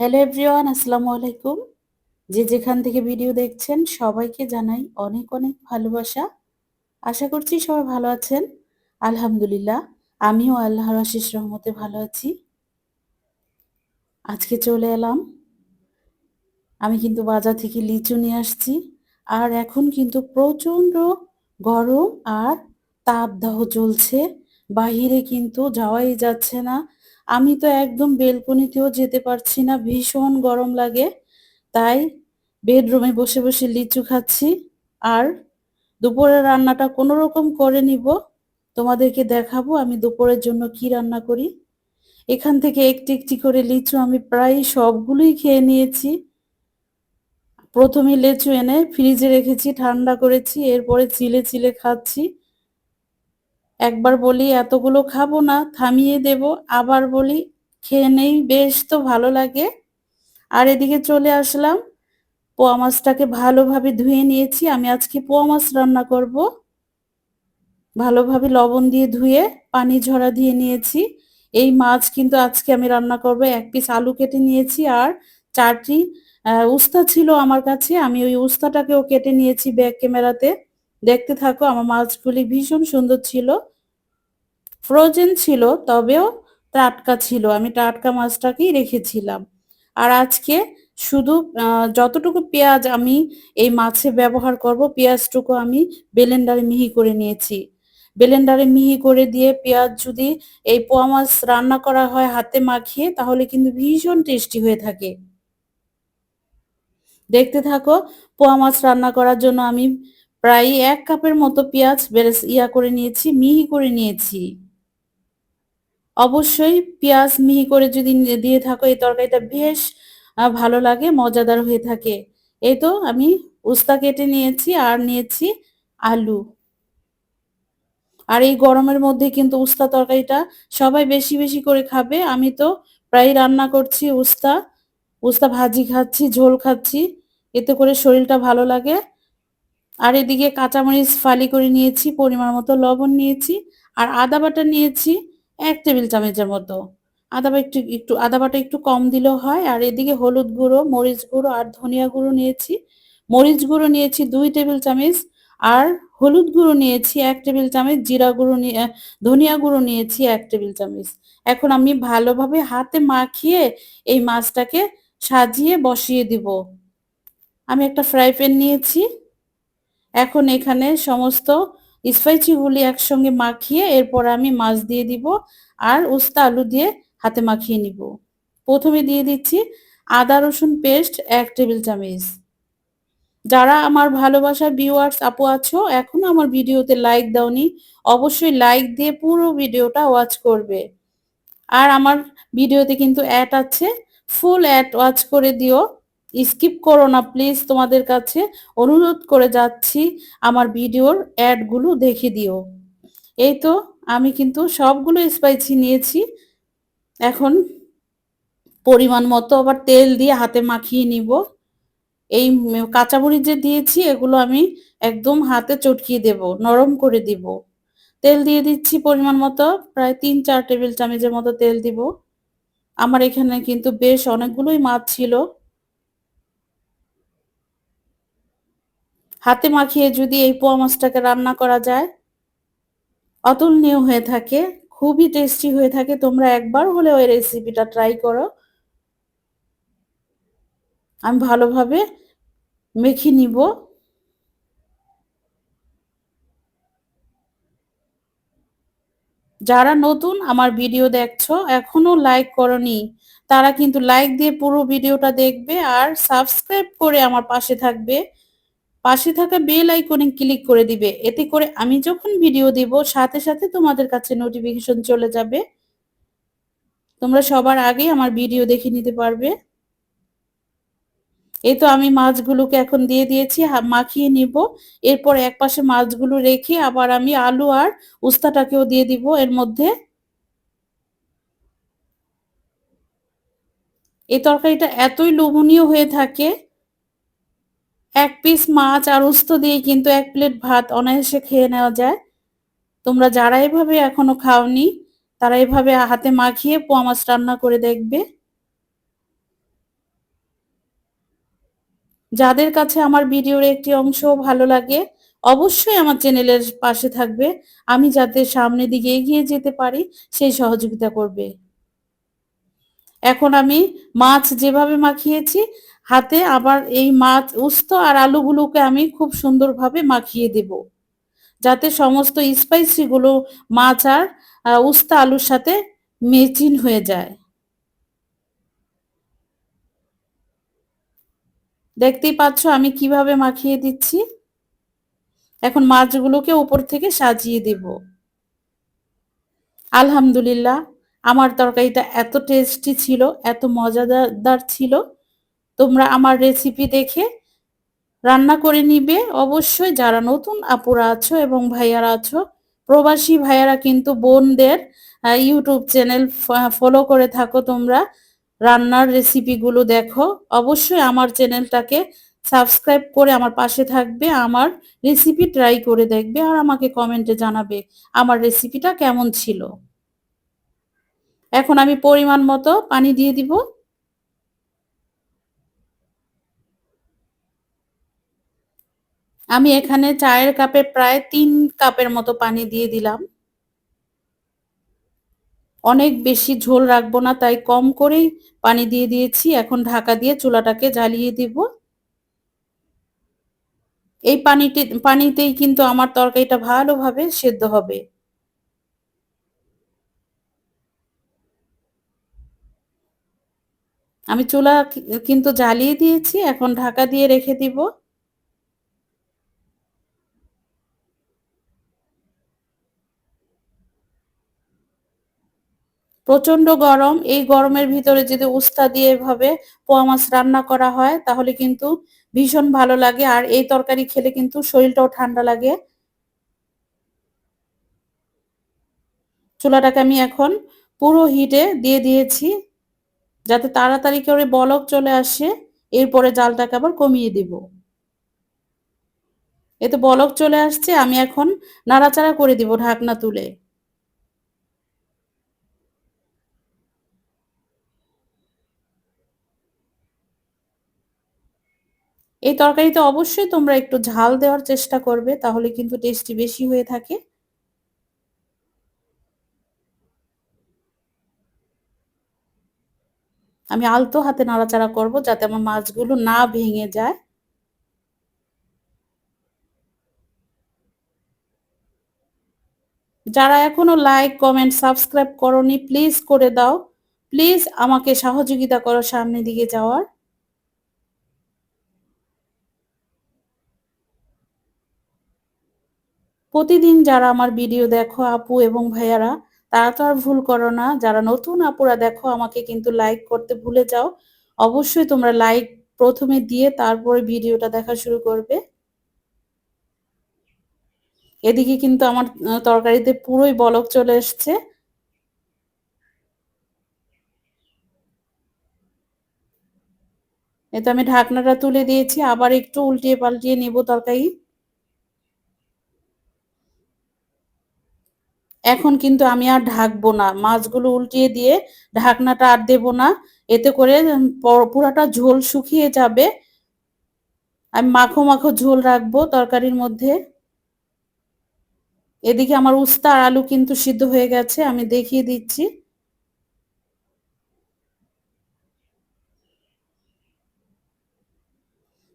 Hello everyone আসসালামু আলাইকুম। যে যেখান থেকে ভিডিও দেখছেন, সবাইকে জানাই অনেক অনেক ভালোবাসা। আশা করছি সবাই ভালো আছেন। আলহামদুলিল্লাহ, আমিও আল্লাহর আশিস রহমতে ভালো আছি। আজকে চলে এলাম। আমি কিন্তু বাজার থেকে লিচু নিয়ে আসছি। আর এখন কিন্তু প্রচণ্ড গরম আর তাপদাহ চলছে। বাহিরে কিন্তু যাওয়াই যাচ্ছে না। আমি তো একদম বেলকনিতেও যেতে পারছি না, ভীষণ গরম লাগে। তাই বেডরুমে বসে বসে লিচু খাচ্ছি। আর দুপুরের রান্নাটা কোনো রকম করে নিব। তোমাদেরকে দেখাবো আমি দুপুরের জন্য কি রান্না করি। এখান থেকে একটি একটি করে লিচু আমি প্রায় সবগুলোই খেয়ে নিয়েছি। প্রথমে লিচু এনে ফ্রিজে রেখেছি, ঠান্ডা করেছি, এরপরে চিলে চিলে খাচ্ছি। একবার বলি, এতগুলো খাব না, থামিয়ে দেব। আবার বলি, খেয়ে নেই, বেশ তো, ভালো লাগে। আর এদিকে চলে আসলাম। পোয়া মাছটাকে ভালোভাবে ধুয়ে নিয়েছি। আমি আজকে পোয়া মাছ রান্না করব। ভালোভাবে লবণ দিয়ে ধুয়ে পানি ঝরা দিয়ে নিয়েছি। এই মাছ কিন্তু আজকে আমি রান্না করব। এক পিস আলু কেটে নিয়েছি আর চারটি উস্তা ছিল আমার কাছে। আমি ওই উস্তাটাকেও কেটে নিয়েছি ব্যাক ক্যামেরাতে। দেখতে থাকো, আমার মাছগুলি ভীষণ সুন্দর ছিল। ফ্রোজেন ছিল, তবেও টাটকা ছিল। আমি টাটকা মাছটাকেই রেখেছিলাম। আর আজকে শুধু যতটুকু পেঁয়াজ আমি এই মাছে ব্যবহার করব, পেঁয়াজটুকু আমি বেলেন্ডারে মিহি করে নিয়েছি। বেলেন্ডারে মিহি করে দিয়ে পেঁয়াজ যদি এই পোয়া মাছ রান্না করা হয় হাতে মাখিয়ে, তাহলে কিন্তু ভীষণ টেস্টি হয়ে থাকে। দেখতে থাকো, পোয়া মাছ রান্না করার জন্য আমি প্রায় এক কাপের মতো পেঁয়াজ বেরেস, ইয়া করে নিয়েছি, মিহি করে নিয়েছি। অবশ্যই পেঁয়াজ মিহি করে যদি দিয়ে থাকো, এই তরকারিটা বেশ ভালো লাগে, মজাদার হয়ে থাকে। এই তো আমি উস্তা কেটে নিয়েছি আর নিয়েছি আলু। আর এই গরমের মধ্যে কিন্তু উস্তা তরকারিটা সবাই বেশি বেশি করে খাবে। আমি তো প্রায় রান্না করছি উস্তা উস্তা ভাজি খাচ্ছি, ঝোল খাচ্ছি, এতে করে শরীরটা ভালো লাগে। আর এদিকে কাঁচামরিচ ফালি করে নিয়েছি, পরিমাণ মতো লবণ নিয়েছি, আর আদা বাটা নিয়েছি এক টেবিল চামচের মতো। আদা একটু একটু, আদা বাটা একটু কম দিলেও হয়। আর এদিকে হলুদ গুঁড়ো, মরিচ গুঁড়ো আর ধনিয়া গুঁড়ো নিয়েছি। মরিচ গুঁড়ো নিয়েছি দুই টেবিল চামচ আর হলুদ গুঁড়ো নিয়েছি এক টেবিল চামচ, জিরা গুঁড়ো নিয়ে ধনিয়া গুঁড়ো নিয়েছি এক টেবিল চামচ। এখন আমি ভালোভাবে হাতে মাখিয়ে এই মাছটাকে সাজিয়ে বসিয়ে দিব। আমি একটা ফ্রাই প্যান নিয়েছি। এখন এখানে সমস্ত স্পাইসিগুলি একসঙ্গে মাখিয়ে এরপর আমি মাছ দিয়ে দিব আর উস্তা আলু দিয়ে হাতে মাখিয়ে নিব। প্রথমে দিয়ে দিচ্ছি আদা, রসুন পেস্ট, এক টেবিল চামচ। যারা আমার ভালোবাসার ভিউয়ার্স আপু আছো, এখনও আমার ভিডিওতে লাইক দাওনি, অবশ্যই লাইক দিয়ে পুরো ভিডিওটা ওয়াচ করবে। আর আমার ভিডিওতে কিন্তু অ্যাড আছে ফুল অ্যাড ওয়াচ করে দিও। স্কিপ করো না, প্লিজ তোমাদের কাছে অনুরোধ করে যাচ্ছি আমার ভিডিওর অ্যাডগুলো দেখে দিও। এই তো, আমি কিন্তু সবগুলো স্পাইসি নিয়েছি। এখন পরিমাণ মতো আবার তেল দিয়ে হাতে মাখিয়ে নিব। এই কাঁচামরিচ যে দিয়েছি, এগুলো আমি একদম হাতে চটকিয়ে দেব, নরম করে দিব। তেল দিয়ে দিচ্ছি পরিমাণ মতো, প্রায় তিন চার টেবিল চামচের মতো তেল দিব। আমার এখানে কিন্তু বেশ অনেকগুলোই মাছ ছিল। হাতে মাখিয়ে যদি এই পোয়া মাছটাকে রান্না করা যায়? অতুলনীয় হয়ে থাকে, খুবই টেস্টি হয়ে থাকে। তোমরা একবার হলে ওই রেসিপিটা ট্রাই করো। আমি ভালোভাবে মেখে নিব। যারা নতুন আমার ভিডিও দেখছ, এখনও লাইক করনি, তারা কিন্তু লাইক দিয়ে পুরো ভিডিওটা দেখবে আর সাবস্ক্রাইব করে আমার পাশে থাকবে। পাশে থাকা বেল আইকনে ক্লিক করে দিবে। এতে করে আমি যখন ভিডিও দিব, সাথে সাথে তোমাদের কাছে নোটিফিকেশন চলে যাবে। তোমরা সবার আগে আমার ভিডিও দেখে নিতে পারবে। এই তো আমি মাছগুলোকে এখন দিয়ে দিয়েছি মাখিয়ে নিব। এরপর এক পাশে মাছগুলো রেখে আবার আমি আলু আর উস্তাটাকেও দিয়ে দিব এর মধ্যে। এই তরকারিটা এতই লোভনীয় হয়ে থাকে। এক পিস মাছ আর উস্ত দিয়ে কিন্তু এক প্লেট ভাত অনায়াসে খেয়ে নেওয়া যায়। তোমরা যারা এভাবে এখনও খাওনি, তারা এভাবে হাতে মাখিয়ে পোয়া মাছ রান্না করে দেখবে। যাদের কাছে আমার ভিডিওর একটি অংশ ভালো লাগে, অবশ্যই আমার চ্যানেলের পাশে থাকবে। আমি যাতে সামনের দিকে এগিয়ে যেতে পারি, সেই সহযোগিতা করবে। এখন আমি মাছ যেভাবে মাখিয়েছি, হাতে আবার এই মাছ উস্ত আর আলুগুলোকে আমি খুব সুন্দরভাবে মাখিয়ে দেব। যাতে সমস্ত স্পাইসিগুলো মাছ আর উস্তা আলুর সাথে মেচিন হয়ে যায়। দেখতেই পাচ্ছ আমি কীভাবে মাখিয়ে দিচ্ছি? এখন মাছগুলোকে উপর থেকে সাজিয়ে দেব। আলহামদুলিল্লাহ। আমার তরকারিটা এত টেস্টি ছিল, এত মজাদার ছিল। তোমরা আমার রেসিপি দেখে রান্না করে নিবে। অবশ্যই যারা নতুন আপুরা আছো এবং ভাইয়ারা আছো, প্রবাসী ভাইয়ারা কিন্তু বোনদের ইউটিউব চ্যানেল ফলো করে থাকো তোমরা। রান্নার রেসিপিগুলো দেখো। অবশ্যই আমার চ্যানেলটাকে সাবস্ক্রাইব করে আমার পাশে থাকবে, আমার রেসিপি ট্রাই করে দেখবে আর আমাকে কমেন্টে জানাবে আমার রেসিপিটা কেমন ছিল। এখন আমি পরিমাণ মতো পানি দিয়ে দিব। আমি এখানে চায়ের কাপে প্রায় তিন কাপের মতো পানি দিয়ে দিলাম। অনেক বেশি ঝোল রাখব না, তাই কম করেই পানি দিয়ে দিয়েছি। এখন ঢাকা দিয়ে চুলাটাকে জ্বালিয়ে দিব। এই পানিটি, পানিতেই কিন্তু আমার তরকারিটা ভালোভাবে সেদ্ধ হবে। আমি চুলা কিন্তু জ্বালিয়ে দিয়েছি, এখন ঢাকা দিয়ে রেখে দিব। প্রচণ্ড গরম, এই গরমের ভিতরে যদি উস্তা দিয়ে এভাবে পোয়া মাছ রান্না করা হয়, তাহলে কিন্তু ভীষণ ভালো লাগে, আর এই তরকারি খেলে কিন্তু শরীরটাও ঠান্ডা লাগে। চুলাটাকে আমি এখন পুরো হিটে দিয়ে দিয়েছি। যাতে তাড়াতাড়ি করে বলক চলে আসে, এরপরে জালটাকে আবার কমিয়ে দিব। এতে বলক চলে আসছে, আমি এখন নাড়াচাড়া করে দিব ঢাকনা তুলে। এই তরকারিতে অবশ্যই তোমরা একটু ঝাল দেওয়ার চেষ্টা করবে, তাহলে কিন্তু টেস্টি বেশি হয়ে থাকে। আমি আলতো হাতে নাড়াচাড়া করব যাতে আমার মাছগুলো না ভেঙে যায়। যারা এখনও লাইক কমেন্ট সাবস্ক্রাইব করনি প্লিজ করে দাও। প্লিজ আমাকে সহযোগিতা করো সামনের দিকে যাওয়ার। প্রতিদিন যারা আমার ভিডিও দেখো আপু এবং ভাইয়ারা তারা তো আর ভুল করো না। যারা নতুন আপুরা, দেখো আমাকে কিন্তু লাইক করতে ভুলে যাও। অবশ্যই তোমরা লাইক প্রথমে দিয়ে তারপরে ভিডিওটা দেখা শুরু করবে। এদিকে কিন্তু আমার তরকারিতে পুরোই বলক চলে এসছে। এতে আমি ঢাকনাটা তুলে দিয়েছি। আবার একটু উল্টিয়ে পাল্টিয়ে নেব তরকারি। এখন কিন্তু আমি আর ঢাকবো না। মাছগুলো উল্টিয়ে দিয়ে ঢাকনাটা আর দেবো না। এতে করে পুরাটা ঝোল শুকিয়ে যাবে। আমি মাখো মাখো ঝোল রাখব তরকারির মধ্যে। এদিকে আমার উস্তা আর আলু কিন্তু সিদ্ধ হয়ে গেছে, আমি দেখিয়ে দিচ্ছি।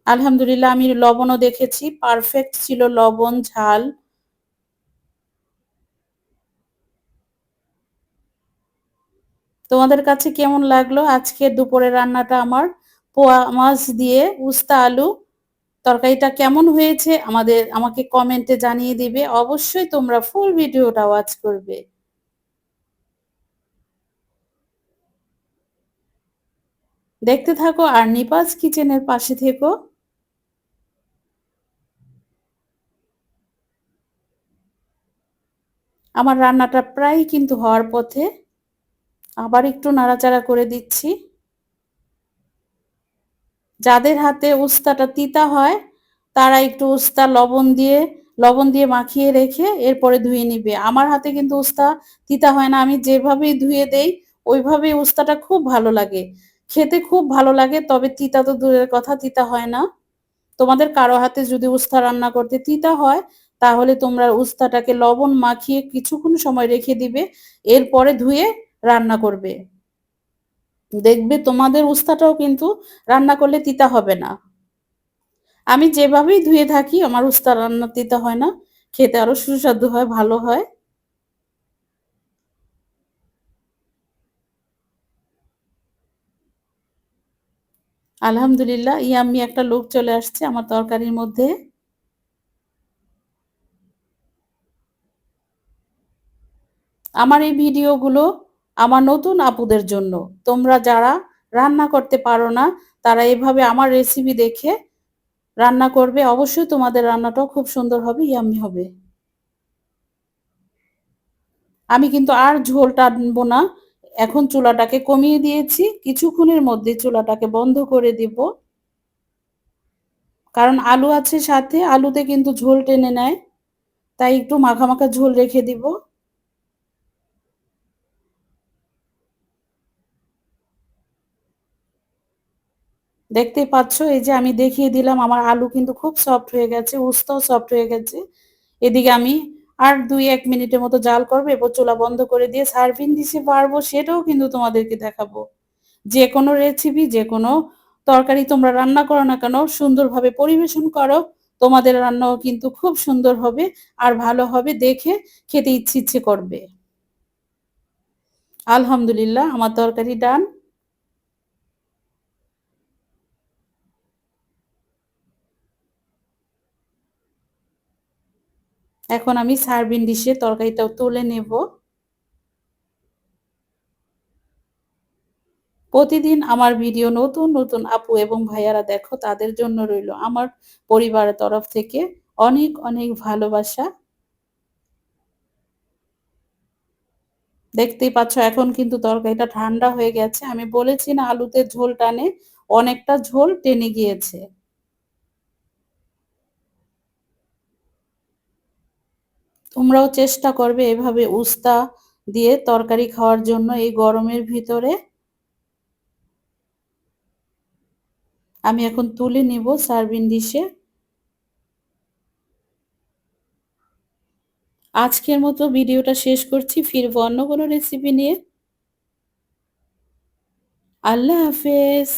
আলহামদুলিল্লাহ আমি লবণও দেখেছি, পারফেক্ট ছিল লবণ, ঝাল। তোমাদের কাছে কেমন লাগল? আজকে দুপুরের রান্নাটা আমার, পোয়া মাছ দিয়ে উস্তা আলু, তরকারিটা কেমন হয়েছে আমাদের, আমাকে কমেন্টে জানিয়ে দিবে। অবশ্যই তোমরা ফুল ভিডিওটা ওয়াচ করবে। দেখতে থাকো আর নিপাজ কিচেনের পাশে থেকো। আমার রান্নাটা প্রায় কিন্তু হওয়ার পথে। আবার একটু নাড়াচাড়া করে দিচ্ছি। যাদের হাতে উস্তাটা তিতা হয়, তারা একটু উস্তা লবণ দিয়ে লবণ দিয়ে মাখিয়ে রেখে এরপরে ধুয়ে নিবে। আমার হাতে কিন্তু উস্তা তিতা হয় না, আমি যেভাবেই ধুয়ে দেই, ওইভাবেই উস্তাটা খুব ভালো লাগে। খেতে খুব ভালো লাগে, তবে তিতা তো দূরের কথা, তিতা হয় না। তোমাদের কারও হাতে যদি উস্তা রান্না করতে তিতা হয়, তাহলে তোমরা উস্তাটাকে লবণ মাখিয়ে কিছুক্ষণ সময় রেখে দিবে, এরপরে ধুয়ে রান্না করবে। দেখবে তোমাদের উস্তাটাও কিন্তু রান্না করলে তিতা হবে না। আমি যেভাবেই ধুয়ে থাকি, আমার উস্তা রান্না তিতা হয় না। খেতে আরও সুস্বাদু হয়, ভালো হয়। আলহামদুলিল্লাহ ইয়াম্মি একটা লোক চলে আসছে আমার তরকারির মধ্যে। আমার এই ভিডিওগুলো আমার নতুন আপুদের জন্য। তোমরা যারা রান্না করতে পারো না, তারা এভাবে আমার রেসিপি দেখে রান্না করবে। অবশ্যই তোমাদের রান্নাটাও খুব সুন্দর হবে ইয়াম্মি হবে। আমি কিন্তু আর ঝোল টানবো না। এখন চুলাটাকে কমিয়ে দিয়েছি। কিছুক্ষণের মধ্যে চুলাটাকে বন্ধ করে দিব। কারণ আলু আছে সাথে, আলুতে কিন্তু ঝোল টেনে নেয়। তাই একটু মাখা মাখা ঝোল রেখে দিব। দেখতেই পাচ্ছ, এই যে আমি দেখিয়ে দিলাম, আমার আলু কিন্তু খুব সফট হয়ে গেছে, উস্তাও সফট হয়ে গেছে। এদিকে আমি আর দুই এক মিনিটের মতো জাল করব, এরপর চুলা বন্ধ করে দিয়ে সার্ভিং দিতে পারব, সেটাও কিন্তু তোমাদেরকে দেখাবো। যে কোনো রেসিপি যে কোনো তরকারি তোমরা রান্না করো না কেন, সুন্দরভাবে পরিবেশন করো, তোমাদের রান্নাও কিন্তু খুব সুন্দর হবে আর ভালো হবে, দেখে খেতে ইচ্ছে ইচ্ছে করবে। আলহামদুলিল্লাহ, আমার তরকারি ডান এখন আমি সার্ভিং ডিশে তরকারিটাও তুলে নেব। প্রতিদিন আমার ভিডিও নতুন নতুন আপু এবং ভাইয়ারা দেখো, তাদের জন্য রইল আমার পরিবারের তরফ থেকে অনেক অনেক ভালোবাসা। দেখতেই পাচ্ছ, এখন কিন্তু তরকারিটা ঠান্ডা হয়ে গেছে। আমি বলেছি না, আলুতে ঝোল টানে অনেকটা ঝোল টেনে গিয়েছে। তোমরাও চেষ্টা করবে এভাবে উস্তা দিয়ে তরকারি খাওয়ার জন্য এই গরমের ভিতরে। আমি এখন তুলে নিব সার্ভিং ডিশে। আজকের মতো ভিডিওটা শেষ করছি, ফিরবো অন্য কোনো রেসিপি নিয়ে। আল্লাহ হাফেজ।